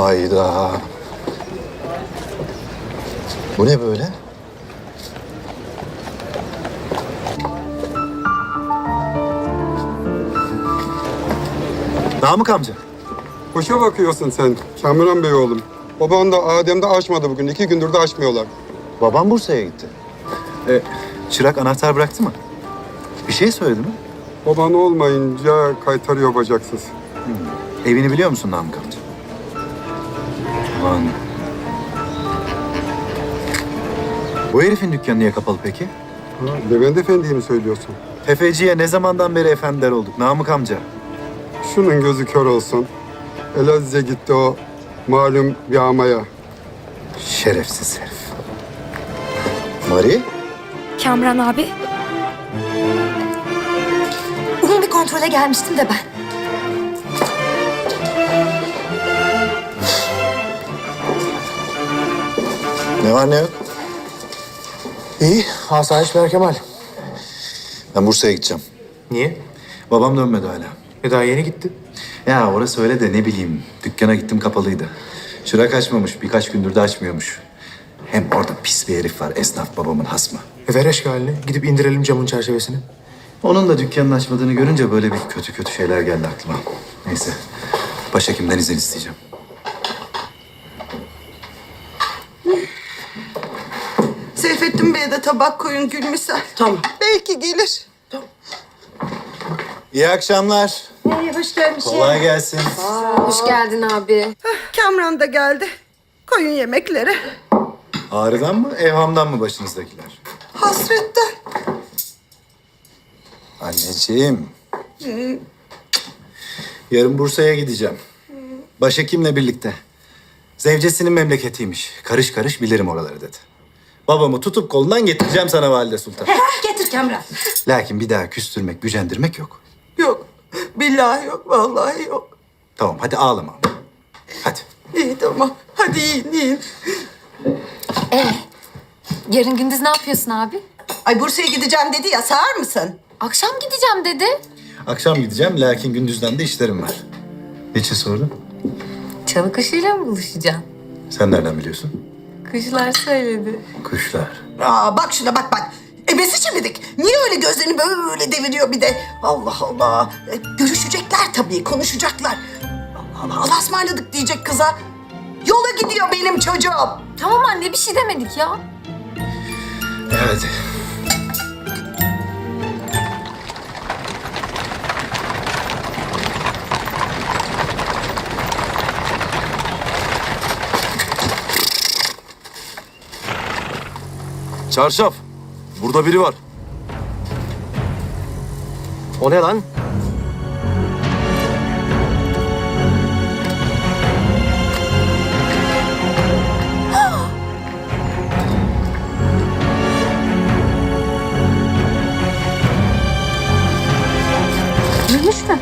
Hayda. Bu ne böyle? Namık amca. Boşa bakıyorsun sen Kamuran Bey oğlum. Baban da Adem de açmadı bugün. İki gündür de açmıyorlar. Babam Bursa'ya gitti. E, çırak anahtar bıraktı mı? Bir şey söyledi mi? Baban olmayınca kaytarıyor bacaksız. Evini biliyor musun Namık amca? Aman. Bu herifin dükkanı niye kapalı peki? Ha, Levent Efendi'yi mi söylüyorsun? Tefeciye ne zamandan beri efendiler olduk Namık amca? Şunun gözü kör olsun. Elaziz'e gitti o malum yağmaya. Şerefsiz herif. Mari? Kamran abi. Umum bir kontrole gelmiştim de ben. Ne var ne yok? İyi. Asayiş Ver Kemal. Ben Bursa'ya gideceğim. Niye? Babam dönmedi hala. E daha yeni gitti. Ya orası öyle de ne bileyim. Dükkana gittim kapalıydı. Çırak açmamış. Birkaç gündür de açmıyormuş. Hem orada pis bir herif var. Esnaf babamın hasmı. E ver eşkalini. Gidip indirelim camın çerçevesini. Onun da dükkanını açmadığını görünce böyle bir kötü kötü şeyler geldi aklıma. Neyse. Başhekimden izin isteyeceğim. Seyfettin Bey'e de tabak koyun Gülmisel. Tamam. Belki gelir. İyi akşamlar. hoş gelmiş. Kolay gelsin. Hoş geldin abi. Kamran da geldi. Koyun yemekleri. Ağrıdan mı, evhamdan mı başınızdakiler? Hasretten. Anneciğim. Yarın Bursa'ya gideceğim. Başhekimle birlikte. Zevcesinin memleketiymiş. Karış karış bilirim oraları dedi. Babamı tutup kolundan getireceğim sana Valide Sultan. Getir Kamran. Lakin bir daha küstürmek, gücendirmek yok. Yok. Billahi yok. Vallahi yok. Tamam hadi ağlama. Hadi. İyi tamam. Hadi yiyin yiyin. Yarın gündüz ne yapıyorsun abi? Ay Bursa'ya gideceğim dedi ya sağır mısın? Akşam gideceğim dedi. Akşam gideceğim lakin gündüzden de işlerim var. Niçin sordun? Çalı kuşuyla mı buluşacaksın? Sen nereden biliyorsun? Kuşlar söyledi. Kuşlar. Aa bak şuna bak bak. Ebesi çimidik. Niye öyle gözlerini böyle deviriyor bir de? Allah Allah. E, görüşecekler tabii, konuşacaklar. Allah Allah. Allah'a ısmarladık diyecek kıza. Yola gidiyor benim çocuğum. Tamam anne bir şey demedik ya. Evet. Çarşaf. Burada biri var. O ne lan? Gülmüş mü?